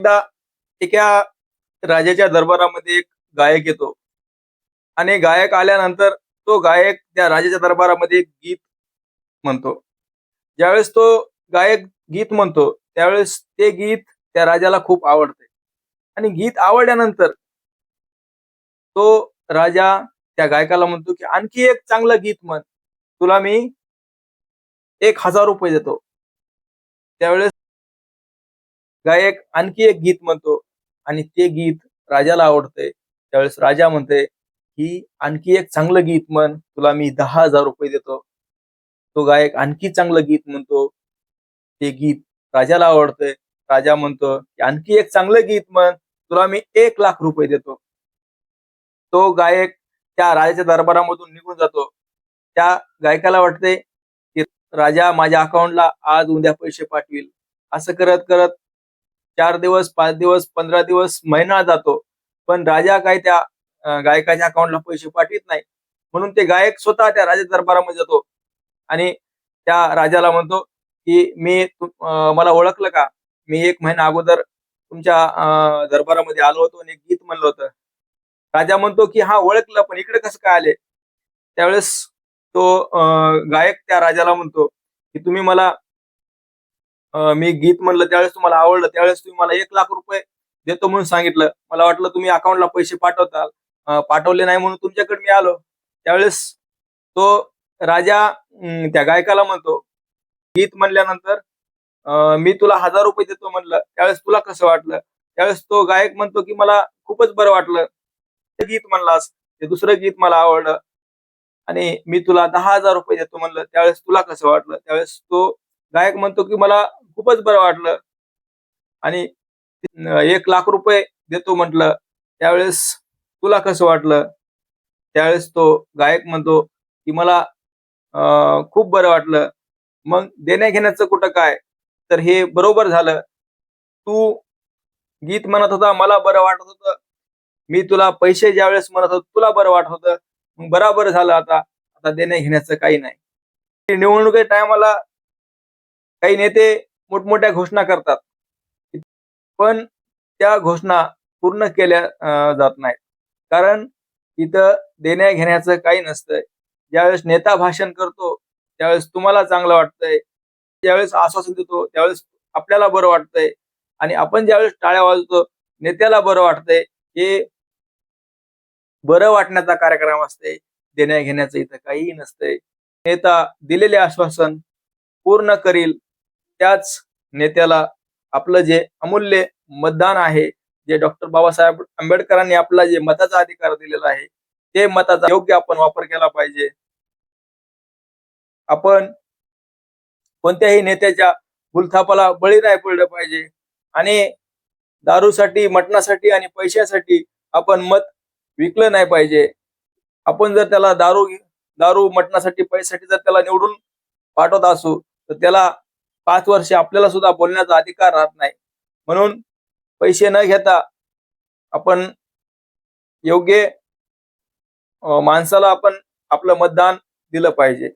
एकदा एका राजाच्या दरबारामध्ये एक गायक येतो. आणि गायक आल्यानंतर तो गायक त्या राजाच्या दरबारामध्ये एक गीत म्हणतो. ज्यावेळेस तो गायक गीत म्हणतो त्यावेळेस ते गीत त्या राजाला खूप आवडते. आणि गीत आवडल्यानंतर तो राजा त्या गायकाला म्हणतो की आणखी एक चांगलं गीत म्हण. तुला मी एक हजार रुपये देतो. त्यावेळेस गायक आणखी एक गीत म्हणतो आणि ते गीत राजाला आवडते. त्यावेळेस राजा म्हणते की आणखी एक चांगलं गीत म्हण तुला मी दहा हजार रुपये देतो. तो गायक आणखी चांगलं गीत म्हणतो. ते गीत राजाला आवडते. राजा म्हणतो की आणखी एक चांगलं गीत म्हण तुला मी एक लाख रुपये देतो. तो गायक त्या राजाच्या दरबारामधून निघून जातो. त्या गायकाला वाटते की राजा माझ्या अकाउंटला आज उद्या पैसे पाठवील. असं करत करत चार दिवस पाच दिवस पंधरा दिवस महिना जातो. पण राजा काय त्या गायकाच्या अकाउंटला पैसे पाठवित नाही. म्हणून ते गायक स्वतः त्या राजा दरबारामध्ये जातो. आणि त्या राजाला म्हणतो की मी मला ओळखलं का? मी एक महिना अगोदर तुमच्या दरबारामध्ये आलो होतो आणि एक गीत म्हणलं होतं. राजा म्हणतो की हा ओळखलं पण इकडे कसं काय आले? त्यावेळेस तो गायक त्या राजाला म्हणतो की तुम्ही मला मी गीत म्हणलं त्यावेळेस तुम्हाला आवडलं त्यावेळेस तुम्ही मला एक लाख रुपये देतो म्हणून सांगितलं. मला वाटलं तुम्ही अकाउंटला पैसे पाठवताल. पाठवले नाही म्हणून तुमच्याकडे मी आलो. त्यावेळेस तो राजा त्या गायकाला म्हणतो गीत म्हणल्यानंतर मी तुला हजार रुपये देतो म्हणलं. त्यावेळेस तुला कसं वाटलं? त्यावेळेस तो गायक म्हणतो की मला खूपच बरं वाटलं. ते गीत म्हणलास ते दुसरं गीत मला आवडलं. आणि मी तुला दहा हजार रुपये देतो म्हणलं. त्यावेळेस तुला कसं वाटलं? त्यावेळेस तो गायक म्हणतो की मला खूपच बरं वाटलं. आणि एक लाख रुपये देतो म्हटलं त्यावेळेस तुला कसं वाटलं? त्यावेळेस तो गायक म्हणतो की मला खूप बरं वाटलं. मग देण्या घेण्याचं कुठं काय? तर हे बरोबर झालं. तू गीत म्हणत होता मला बरं वाटत होतं. मी तुला पैसे ज्यावेळेस म्हणत होतो तुला बरं वाटत होतं. मग बराबर झालं आता. आता देण्या घेण्याचं काही नाही. निवडणुकी टायमाला काही नेते मोठमोठ्या घोषणा करतात. पण त्या घोषणा पूर्ण केल्या जात नाहीत. कारण इथं देण्या घेण्याचं काही नसतंय. ज्यावेळेस नेता भाषण करतो त्यावेळेस तुम्हाला चांगलं वाटतंय. ज्यावेळेस आश्वासन देतो त्यावेळेस आपल्याला बरं वाटतंय. आणि आपण ज्यावेळेस टाळ्या वाजवतो नेत्याला बरं वाटतंय. हे बरं वाटण्याचा कार्यक्रम असते देण्या घेण्याचं इथं काहीही नसतंय. नेता दिलेले आश्वासन पूर्ण करील. त्याच नेत्याला आपलं जे अमूल्य मतदान आहे जे डॉक्टर बाबासाहेब आंबेडकरांनी आपला जे मताचा अधिकार दिलेला आहे ते मताचा योग्य आपण वापर केला पाहिजे. आपण कोणत्याही नेत्याच्या भूलथापाला बळी नाही पडलं पाहिजे. आणि दारूसाठी मटणासाठी आणि पैशासाठी आपण मत विकलं नाही पाहिजे. आपण जर त्याला दारू दारू मटणासाठी पैशासाठी जर त्याला निवडून पाठवत असू तर त्याला पाच वर्ष आपल्याला सुद्धा बोलण्याचा अधिकार राहत नाही. म्हणून पैसे न घेता आपण योग्य माणसाला आपण आपलं मतदान दिलं पाहिजे.